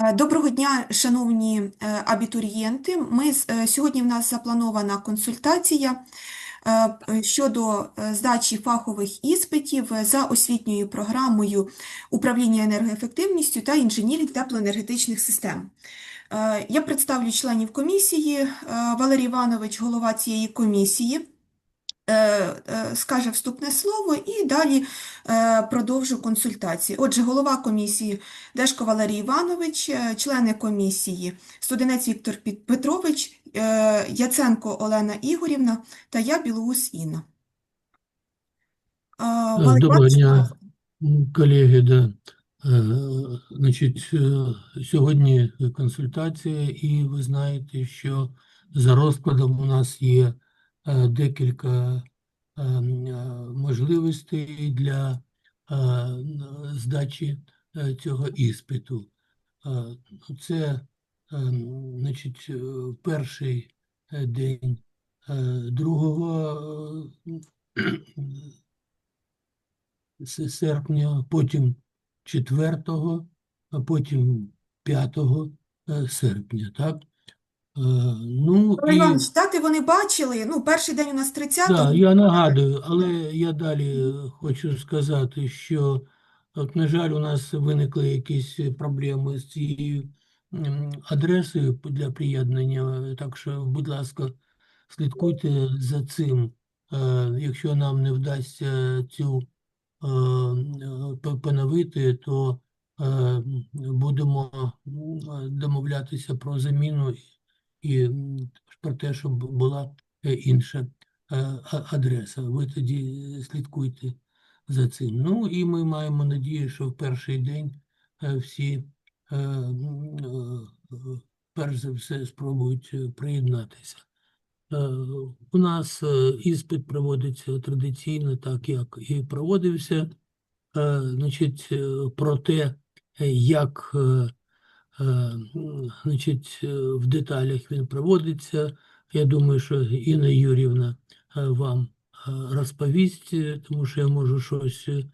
Е, Доброго дня, шановні е, абітурієнти. Ми е, сьогодні в нас запланована консультація щодо здачі фахових іспитів за освітньою програмою управління енергоефективністю та інженірінг теплоенергетичних систем. Я представлю членів комісії. Валерій Іванович, голова цієї комісії, скаже вступне слово і далі е, продовжу консультації. Отже, голова комісії Дешко Валерій Іванович, е, члени комісії Студенець Віктор Петрович, е, Яценко Олена Ігорівна та я, Білоус Інна. Е, Доброго дня, колеги. Да. Е, Значить, е, сьогодні консультація, і ви знаєте, що за розкладом у нас є е, декілька е, е, можливостей для е, здачі е, цього іспиту. Е, Це, е, значить, е, перший е, день е, другого е, серпня, потім 4, потім 5 е, серпня, так? Е, Ну Валерій і дати вони бачили. Ну, перший день у нас 30-го. да, я нагадую, але я далі хочу сказати, що, от, на жаль, у нас виникли якісь проблеми з цією адресою для приєднання, так що, будь ласка, слідкуйте за цим. Е, Якщо нам не вдасться цю е, по- поновити, то будемо домовлятися про заміну і про те, щоб була е, інша е, адреса. Ви тоді слідкуйте за цим. Ну і ми маємо надію, що в перший день е, всі е, е, е, перш за все спробують е, приєднатися. Е, У нас е, іспит проводиться традиційно, так як і проводився. Е, Значить, е, про те, е, як е, е, значить, е, в деталях він проводиться, я думаю, що Інна Юрівна е, вам е, розповість, е, тому що я можу щось е,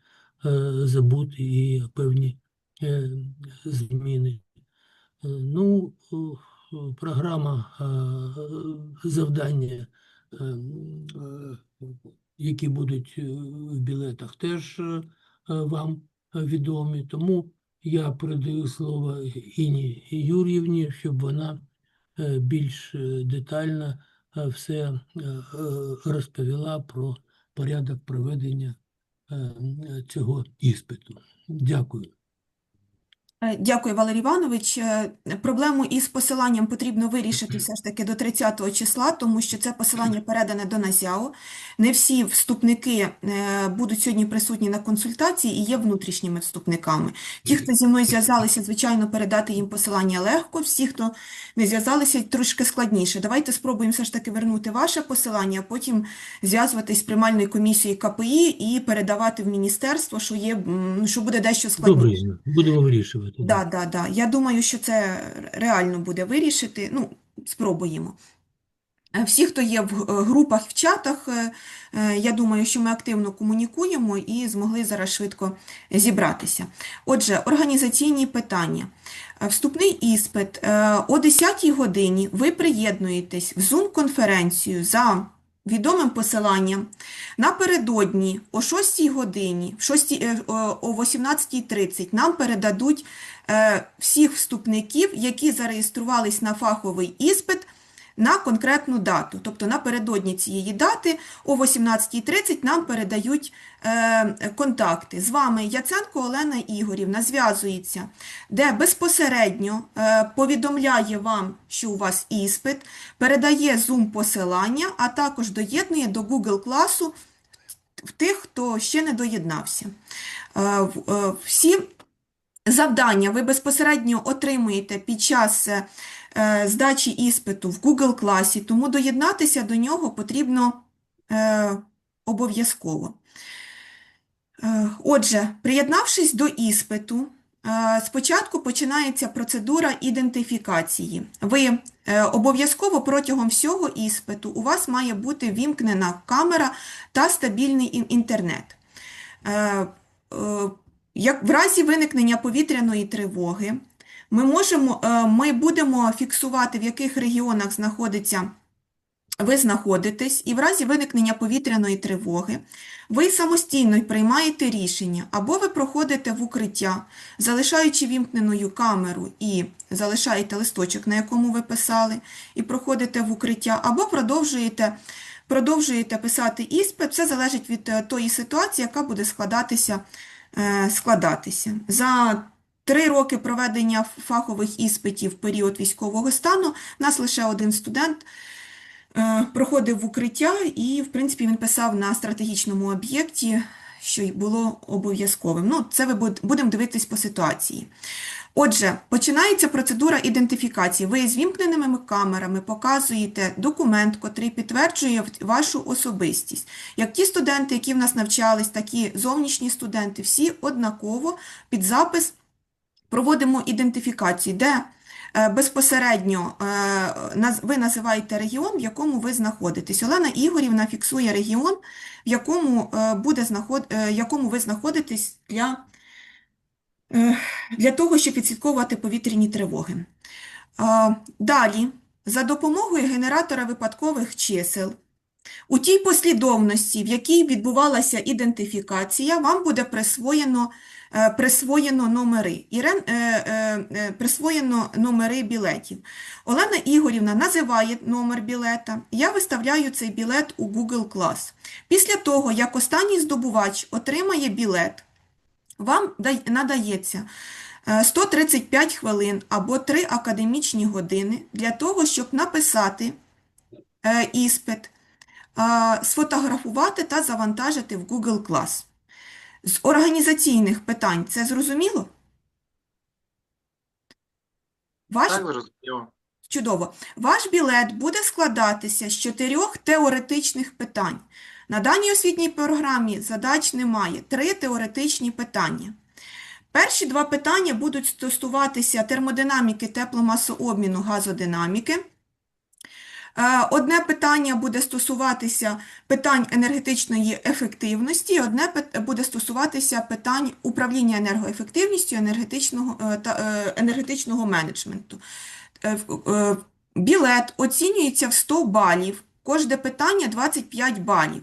забути і певні е, зміни. Е, Ну, програма е, завдання, е, е, які будуть е, в білетах, теж е, вам відомі. Тому я передаю слово Іні Юр'ївні, щоб вона е, більш е, детально е, все розповіла про порядок проведення цього іспиту. Дякую. Е, Дякую, Валерій Іванович. Е, Проблему із посиланням потрібно вирішити все ж таки до 30 числа, тому що це посилання передане до НАЗЯО. Не всі вступники е, будуть сьогодні присутні на консультації і є внутрішніми вступниками. Ті, хто зі мною зв'язалися, звичайно, передати їм посилання легко. Всі, хто не зв'язалися, трошки складніше. Давайте спробуємо все ж таки вернути ваше посилання, а потім зв'язуватись з приймальною комісією КПІ і передавати в міністерство, що є, що буде дещо складніше. Добре, будемо вирішувати. Да, да, да. Я думаю, що це реально буде вирішити. Ну, спробуємо. Е, Всі, хто є в е, групах, в чатах, е, я думаю, що ми активно комунікуємо і змогли зараз швидко зібратися. Отже, організаційні питання. Вступний іспит. О 10-й годині ви приєднуєтесь в Zoom-конференцію за відомим посиланням. Напередодні о 6 годині, в 6, е, о о 18.30 нам передадуть е, всіх вступників, які зареєструвались на фаховий іспит на конкретну дату. Тобто напередодні цієї дати о 18.30 нам передають е, контакти. З вами Яценко Олена Ігорівна зв'язується, де безпосередньо е, повідомляє вам, що у вас іспит, передає Zoom-посилання, а також доєднує до Google класу в тих, хто ще не доєднався. Е, е, Всі завдання ви безпосередньо отримуєте під час е, здачі іспиту в Google класі, тому доєднатися до нього потрібно е, обов'язково. Е, Отже, приєднавшись до іспиту, е, спочатку починається процедура ідентифікації. Ви е, обов'язково протягом всього іспиту у вас має бути вімкнена камера та стабільний інтернет. Е, е, Як в разі виникнення повітряної тривоги Ми можемо, е, ми будемо фіксувати, в яких регіонах знаходиться ви знаходитесь, і в разі виникнення повітряної тривоги ви самостійно приймаєте рішення, або ви проходите в укриття, залишаючи вімкненою камеру і залишаєте листочок, на якому ви писали, і проходите в укриття, або продовжуєте, продовжуєте писати іспит. Все залежить від е, тої ситуації, яка буде складатися, е, складатися. За Три роки проведення фахових іспитів в період військового стану у нас лише один студент е, проходив в укриття, і, в принципі, він писав на стратегічному об'єкті, що й було обов'язковим. Ну, це ви будемо дивитись по ситуації. Отже, починається процедура ідентифікації. Ви з вімкненими камерами показуєте документ, котрий підтверджує вашу особистість. Як ті студенти, які в нас навчались, так і зовнішні студенти, всі однаково під запис проводимо ідентифікацію, де е, безпосередньо е, ви називаєте регіон, в якому ви знаходитесь. Олена Ігорівна фіксує регіон, в якому, е, буде знаход... якому ви знаходитесь для, для того, щоб відслідковувати повітряні тривоги. Далі, за допомогою генератора випадкових чисел, у тій послідовності, в якій відбувалася ідентифікація, вам буде присвоєно, присвоєно номери. Ірен, е, е, е, присвоєно номери білетів. Олена Ігорівна називає номер білета. Я виставляю цей білет у Google Class. Після того, як останній здобувач отримає білет, вам надається е, 135 хвилин або 3 академічні години для того, щоб написати е, іспит, е, сфотографувати та завантажити в Google Class. З організаційних питань це зрозуміло? Ваш Так, зрозуміло. Чудово. Ваш білет буде складатися з чотирьох теоретичних питань. На даній освітній програмі задач немає. Три теоретичні питання. Перші два питання будуть стосуватися термодинаміки, тепломасообміну, газодинаміки. Е, Одне питання буде стосуватися питань енергетичної ефективності, одне буде стосуватися питань управління енергоефективністю енергетичного, е, та, е, енергетичного менеджменту. Білет оцінюється в 100 балів, кожне питання 25 балів.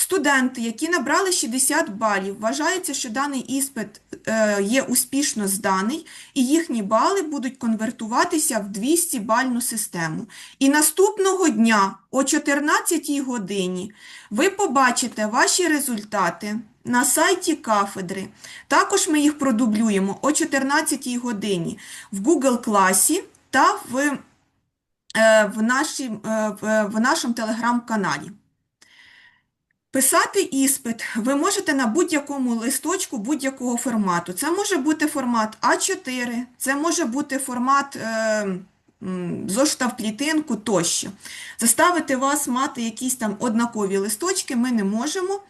Студенти, які набрали 60 балів, вважається, що даний іспит е, є успішно зданий, і їхні бали будуть конвертуватися в 200-бальну систему. І наступного дня о 14 годині ви побачите ваші результати на сайті кафедри. Також ми їх продублюємо о 14 годині в Google класі та в, е, в, нашій, е, в, в нашому телеграм-каналі. Писати іспит ви можете на будь-якому листочку будь-якого формату. Це може бути формат А4, це може бути формат е, зошита в клітинку тощо. Заставити вас мати якісь там однакові листочки ми не можемо.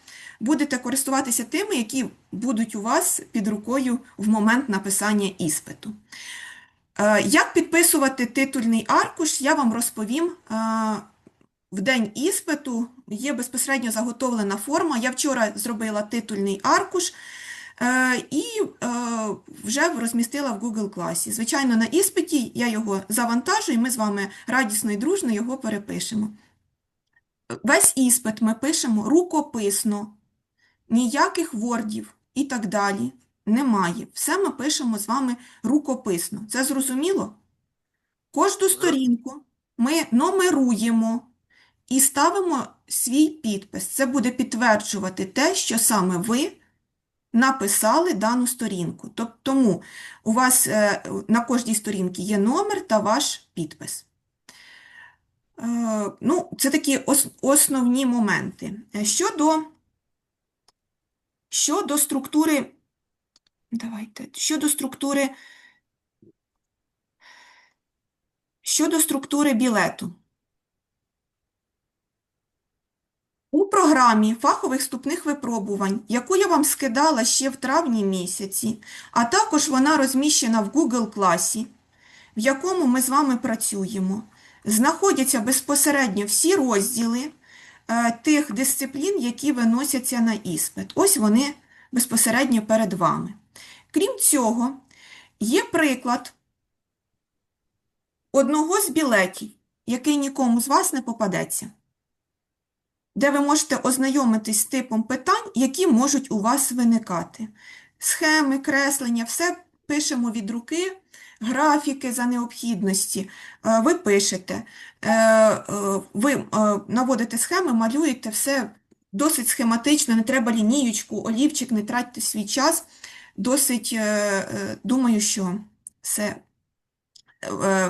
Будете користуватися тими, які будуть у вас під рукою в момент написання іспиту. Е, Як підписувати титульний аркуш, я вам розповім е, в день іспиту. Є безпосередньо заготовлена форма. Я вчора зробила титульний аркуш е, і е, вже розмістила в Google класі. Звичайно, на іспиті я його завантажу, і ми з вами радісно і дружно його перепишемо. Весь іспит ми пишемо рукописно, ніяких вордів і так далі немає. Все ми пишемо з вами рукописно. Це зрозуміло? Кожну сторінку ми номеруємо і ставимо свій підпис. Це буде підтверджувати те, що саме ви написали дану сторінку. Тоб- Тому у вас е, на кожній сторінці є номер та ваш підпис. Е, Ну, це такі основні моменти. Е, Щодо, щодо структури, давайте, щодо структури, щодо структури білету. У програмі фахових вступних випробувань, яку я вам скидала ще в травні місяці, а також вона розміщена в Google класі, в якому ми з вами працюємо, знаходяться безпосередньо всі розділи е, тих дисциплін, які виносяться на іспит. Ось вони безпосередньо перед вами. Крім цього, є приклад одного з білетів, який нікому з вас не попадеться, де ви можете ознайомитись з типом питань, які можуть у вас виникати. Схеми, креслення, все пишемо від руки, графіки за необхідності. Е, Ви пишете, е, е, ви наводите схеми, малюєте все досить схематично, не треба лінієчку, олівчик, не тратьте свій час. Досить, думаю, що все,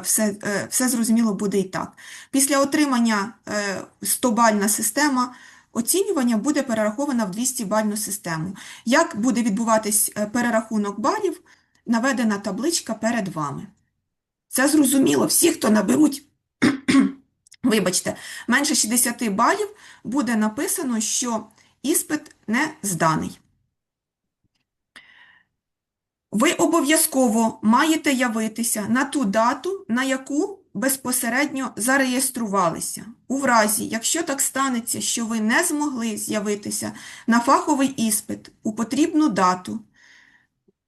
все, е, все зрозуміло буде і так. Після отримання е, 100-бальна система оцінювання буде перерахована в 200-бальну систему. Як буде відбуватись е, перерахунок балів, наведена табличка перед вами. Це зрозуміло. Всі, хто наберуть, вибачте, менше 60 балів, буде написано, що іспит не зданий. Ви обов'язково маєте явитися на ту дату, на яку безпосередньо зареєструвалися. У разі, якщо так станеться, що ви не змогли з'явитися на фаховий іспит у потрібну дату,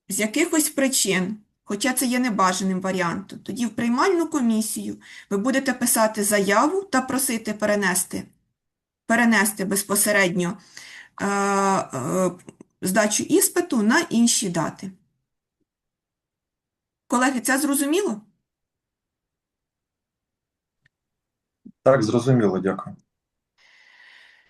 з якихось причин, хоча це є небажаним варіантом, тоді в приймальну комісію ви будете писати заяву та просити перенести, перенести безпосередньо е, е, здачу іспиту на інші дати. Колеги, це зрозуміло? Так, зрозуміло, дякую.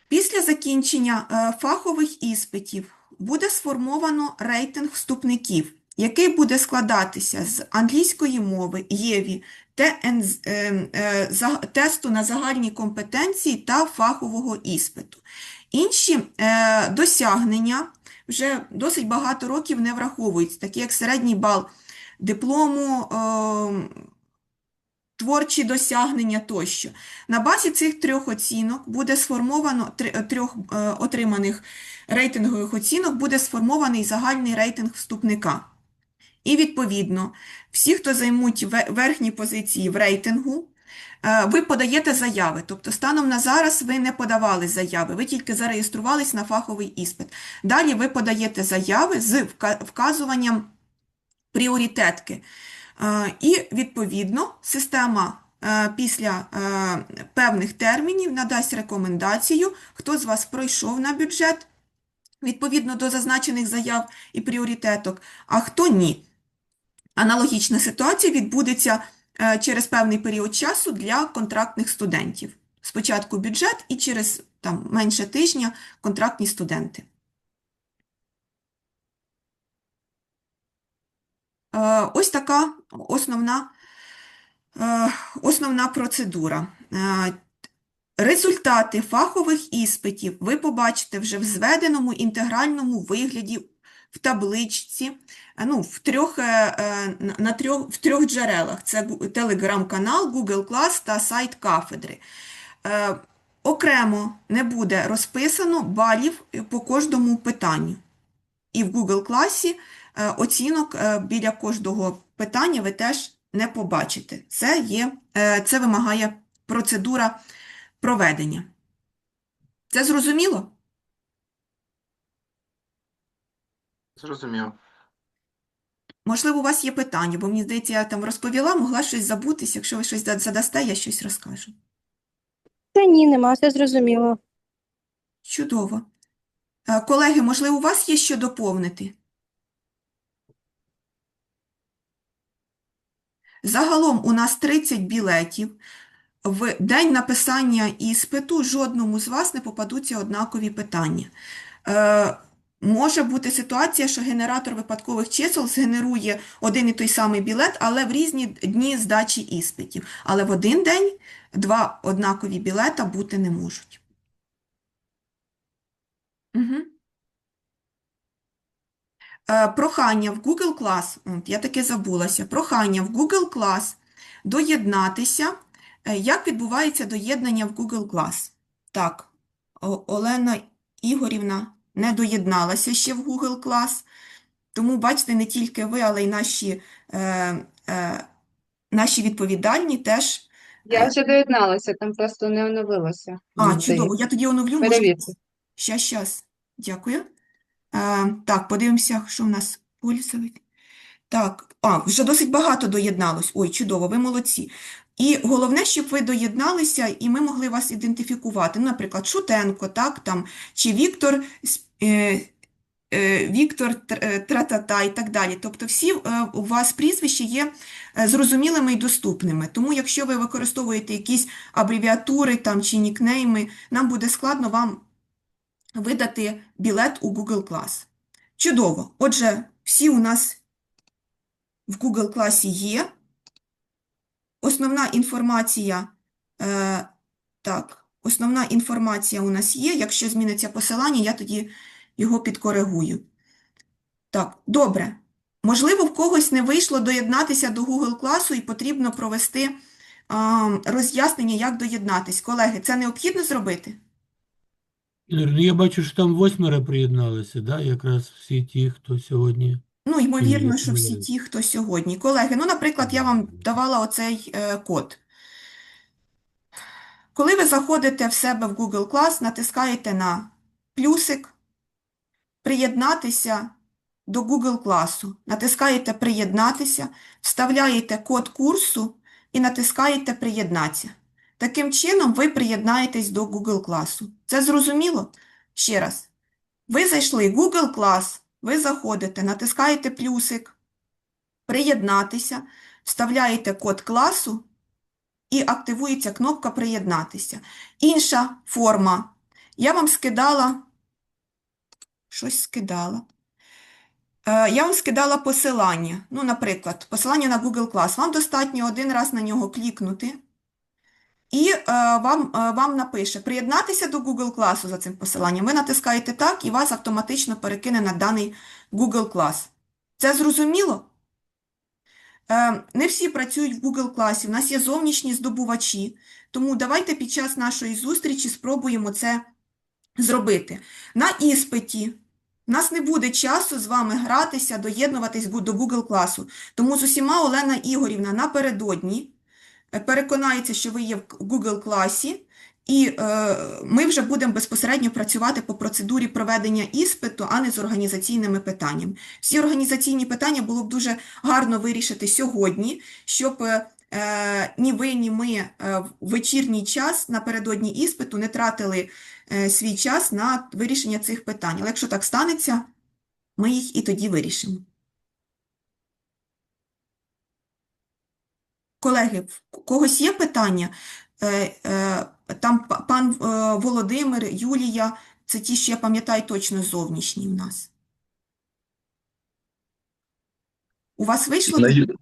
Після закінчення е, фахових іспитів буде сформовано рейтинг вступників, який буде складатися з англійської мови, ЄВІ, е, е, тесту на загальні компетенції та фахового іспиту. Інші досягнення вже досить багато років не враховуються, такі як середній бал диплому, е, творчі досягнення тощо. На базі цих трьох оцінок буде сформовано е, трьох е, отриманих рейтингових оцінок буде сформований загальний рейтинг вступника. І відповідно, всі, хто займуть верхні позиції в рейтингу, ви подаєте заяви. Тобто, станом на зараз ви не подавали заяви, ви тільки зареєструвались на фаховий іспит. Далі ви подаєте заяви з вказуванням пріоритетки. І, відповідно, система е, після е, певних термінів надасть рекомендацію, хто з вас пройшов на бюджет відповідно до зазначених заяв і пріоритеток, а хто ні. Аналогічна ситуація відбудеться е, через певний період часу для контрактних студентів. Спочатку бюджет і через там, менше тижня контрактні студенти. Ось така основна, е, основна процедура. Е, Результати фахових іспитів ви побачите вже в зведеному інтегральному вигляді в табличці, е, ну, в трьох, е, е, на- трьох, в трьох джерелах. Це телеграм-канал, Google Class та сайт кафедри. Е, Окремо не буде розписано балів по кожному питанню. І в Google класі е, оцінок е, біля кожного питання ви теж не побачите. Це є, е, це вимагає процедура проведення. Це зрозуміло? Зрозумів. Можливо, у вас є питання, бо мені здається, я там розповіла, могла щось забутись. Якщо ви щось задасте, я щось розкажу. Та ні, нема, все зрозуміло. Чудово. Е, Колеги, можливо, у вас є що доповнити? Загалом у нас 30 білетів. В день написання іспиту жодному з вас не попадуться однакові питання. Е, може бути ситуація, що генератор випадкових чисел згенерує один і той самий білет, але в різні дні здачі іспитів. Але в один день два однакові білета бути не можуть. Угу. Е, Прохання в Google Class, от, я таки забулася, прохання в Google Class доєднатися. Е, Як відбувається доєднання в Google Class? Так, Олена Ігорівна не доєдналася ще в Google Class, тому, бачите, не тільки ви, але й наші, е, е, наші відповідальні теж. Я вже доєдналася, там просто не оновилося. А, чудово, я тоді оновлю, Перевірте. Щас, щас. Дякую. Е, так, подивимося, що в нас пользовик. Так, а, вже досить багато доєдналось. Ой, чудово, ви молодці. І головне, щоб ви доєдналися, і ми могли вас ідентифікувати. Ну, наприклад, Шутенко, так, там, чи Віктор, е, е, Віктор е, Тратата і так далі. Тобто всі е, у вас прізвища є е, зрозумілими і доступними. Тому якщо ви використовуєте якісь абревіатури там, чи нікнейми, нам буде складно вам видати білет у Google Class. Чудово. Отже, всі у нас в Google класі є. Основна інформація, е, так, основна інформація у нас є. Якщо зміниться посилання, я тоді його підкоригую. Так, добре. Можливо, в когось не вийшло доєднатися до Google класу і потрібно провести а, роз'яснення, як доєднатись. Колеги, це необхідно зробити? Ну, я бачу, що там восьмеро приєдналися, да? якраз всі ті, хто сьогодні. Ну, ймовірно, що всі ті, хто сьогодні. Колеги, ну, наприклад, я вам давала оцей е, код. Коли ви заходите в себе в Google Class, натискаєте на плюсик, приєднатися до Google класу. Натискаєте приєднатися, вставляєте код курсу і натискаєте приєднатися. Таким чином ви приєднаєтесь до Google класу. Це зрозуміло? Ще раз. Ви зайшли в Google Class, ви заходите, натискаєте плюсик, приєднатися, вставляєте код класу і активується кнопка приєднатися. Інша форма. Я вам скидала, щось скидала. Е, Я вам скидала посилання. Ну, наприклад, посилання на Google Class. Вам достатньо один раз на нього клікнути. І е, вам, е, вам напише приєднатися до Google класу за цим посиланням. Ви натискаєте так, і вас автоматично перекине на даний Google клас. Це зрозуміло? Е, не всі працюють в Google класі. У нас є зовнішні здобувачі. Тому давайте під час нашої зустрічі спробуємо це зробити. На іспиті у нас не буде часу з вами гратися, доєднуватись до Google класу. Тому з усіма Олена Ігорівна напередодні переконається, що ви є в Google класі, і е, ми вже будемо безпосередньо працювати по процедурі проведення іспиту, а не з організаційними питаннями. Всі організаційні питання було б дуже гарно вирішити сьогодні, щоб е, е, ні ви, ні ми е, в вечірній час напередодні іспиту не тратили е, свій час на вирішення цих питань. Але якщо так станеться, ми їх і тоді вирішимо. Колеги, в когось є питання? Е, е, Там пан е, Володимир, Юлія, це ті, що я пам'ятаю точно зовнішні в нас. У вас вийшло? Інна Ю-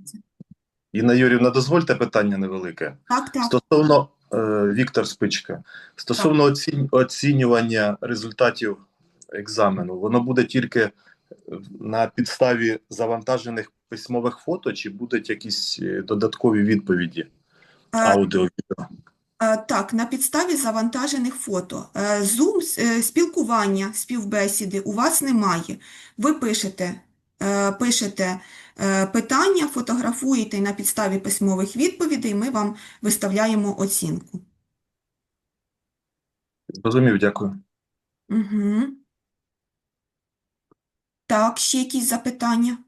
Інна Юрівна, дозвольте питання невелике. Так, так. Стосовно Віктор Спичка, стосовно оцінь, оцінювання результатів екзамену, воно буде тільки на підставі завантажених письмових фото, чи будуть якісь е, додаткові відповіді Е, аудіо відео? Е, Так, на підставі завантажених фото. Е, Zoom, е, спілкування, співбесіди у вас немає. Ви пишете, е, пишете е, питання, фотографуєте і на підставі письмових відповідей ми вам виставляємо оцінку. Зрозумів, дякую. Угу. Так, ще якісь запитання?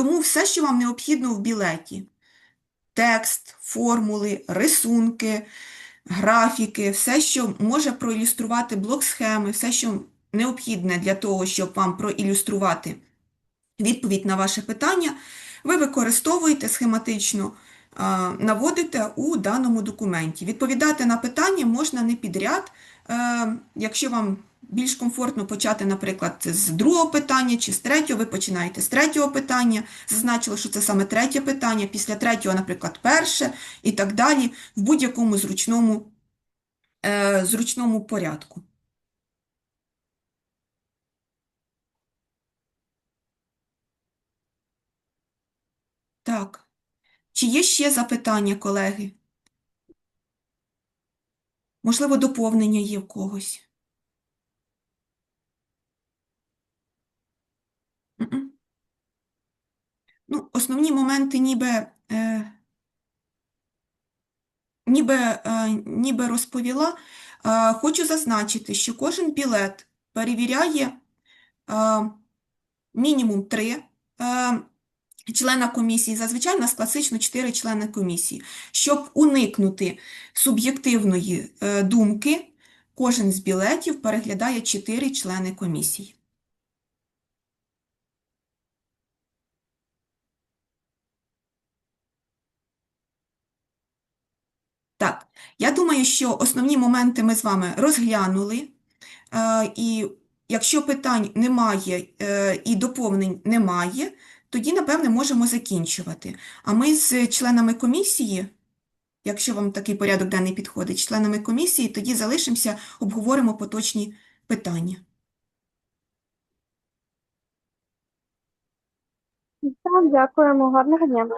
Тому все, що вам необхідно в білеті. Текст, формули, рисунки, графіки, все, що може проілюструвати блок-схеми, все, що необхідне для того, щоб вам проілюструвати відповідь на ваше питання, ви використовуєте схематично, наводите у даному документі. Відповідати на питання можна не підряд, е, якщо вам більш комфортно почати, наприклад, з другого питання чи з третього, ви починаєте з третього питання, зазначили, що це саме третє питання, після третього, наприклад, перше і так далі, в будь-якому зручному, е, зручному порядку. Так. Чи є ще запитання, колеги? Можливо, доповнення є в когось? Ну, основні моменти ніби, е, ніби, е, ніби розповіла. Е, хочу зазначити, що кожен білет перевіряє е, мінімум три е, члена комісії. Зазвичай у нас класично чотири члени комісії. Щоб уникнути суб'єктивної е, думки, кожен з білетів переглядає чотири члени комісії. Так, я думаю, що основні моменти ми з вами розглянули. Е, І якщо питань немає е, і доповнень немає, тоді, напевне, можемо закінчувати. А ми з членами комісії, якщо вам такий порядок денний підходить, членами комісії, тоді залишимося, обговоримо поточні питання. Так, дякуємо. Гарного дня.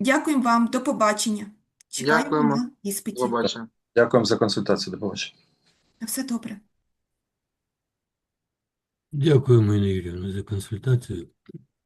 Дякуємо вам, до побачення. Чекаємо Дякуємо. на іспиті. Побачимо. Дякуємо за консультацію. До побачення. На все добре. Дякуємо, Інна Юріївна, за консультацію.